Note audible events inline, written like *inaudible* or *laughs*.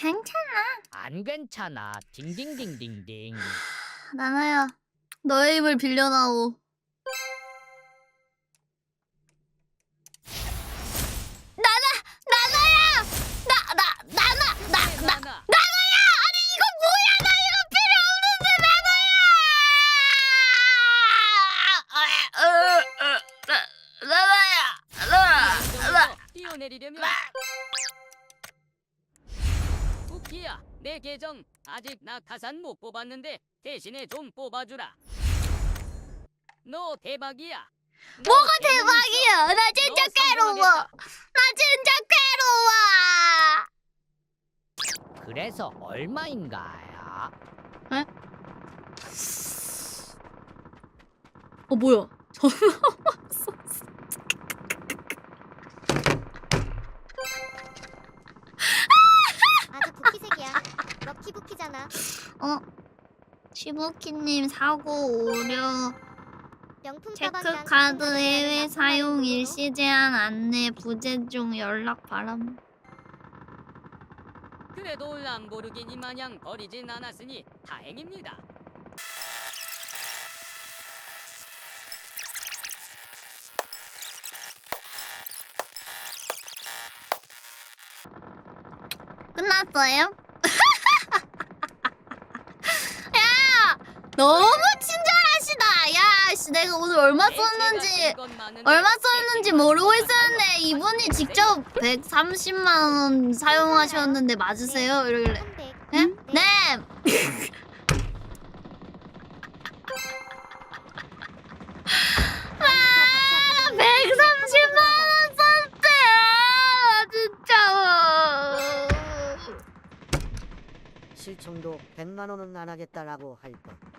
괜찮아. 안 괜찮아. 딩딩딩딩딩. *sighs* 나나야, 너의 힘을 빌려다오. 나나, 나나야, 나, 나, 나나, 나, 나, 나나. 아니 이거 뭐야? 나 이거 필요 없는데 나나야. 나나야, 나 나, 뛰어내리려면 키야 내 계정 아직 낙하산 못 뽑았는데 대신에 좀 뽑아주라 너 대박이야 너 뭐가. 대박이야? 나 진짜 너 괴로워. 나 진짜 괴로워. 그래서 얼마인가요? 어 뭐야? *laughs* 부키잖아. 어? 시부키님 사고 오려 명품 체크 가방이랑 카드 가방 해외 사용 일시 제한 안내 부재 중 연락 바람. 그래도 람보르기니 마냥 버리진 않았으니 다행입니다 끝났어요? 야 너무 친절하시다. 야 씨, 내가 오늘 얼마 썼는지 얼마 썼는지 모르고 있었는데 이분이 직접 130만 원 사용하셨는데 맞으세요? 이러길래. 네? 네. *laughs* 아, 130만 원 썼대요. 진짜. 실총도 100만 원은 안 하겠다라고 할 것.